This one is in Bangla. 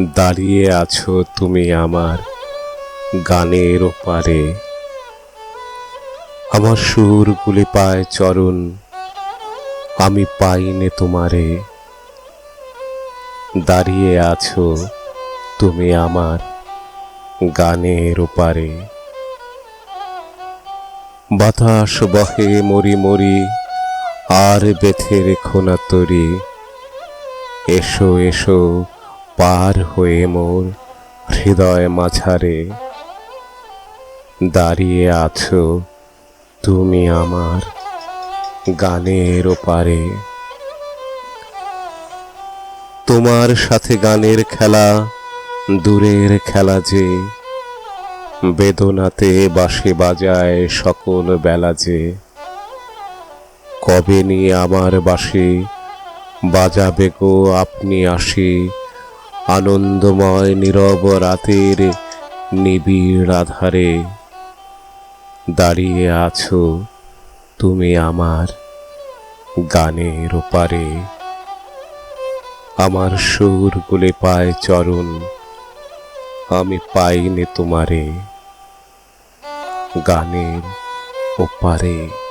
দাঁড়িয়ে আছো তুমি আমার গানের ওপারে। আমার সুরগুলি পায় চরণ, আমি পাইনে তোমারে। দাঁড়িয়ে আছো তুমি আমার গানের ওপারে। বাতাস বহে মরি মরি, আর বেথে রেখো না তরি। এসো এসো পার হয়ে মোর হৃদয় মাঝারে। দাঁড়িয়ে আছো তুমি আমার গানের ওপারে। তোমার সাথে গানের খেলা, দূরের খেলা যে, বেদনাতে বাঁশি বাজায় সকল বেলা যে। কবে নিয়ে আমার বাঁশি বাজাবে গো আপনি আসি আনন্দময় নীরব রাতের নিবিড় আধারে। দাঁড়িয়ে আছো তুমি আমার গানের ওপারে। আমার সুর গুলে পায় চরণ, আমি পাইনে তোমারে গানের ওপারে।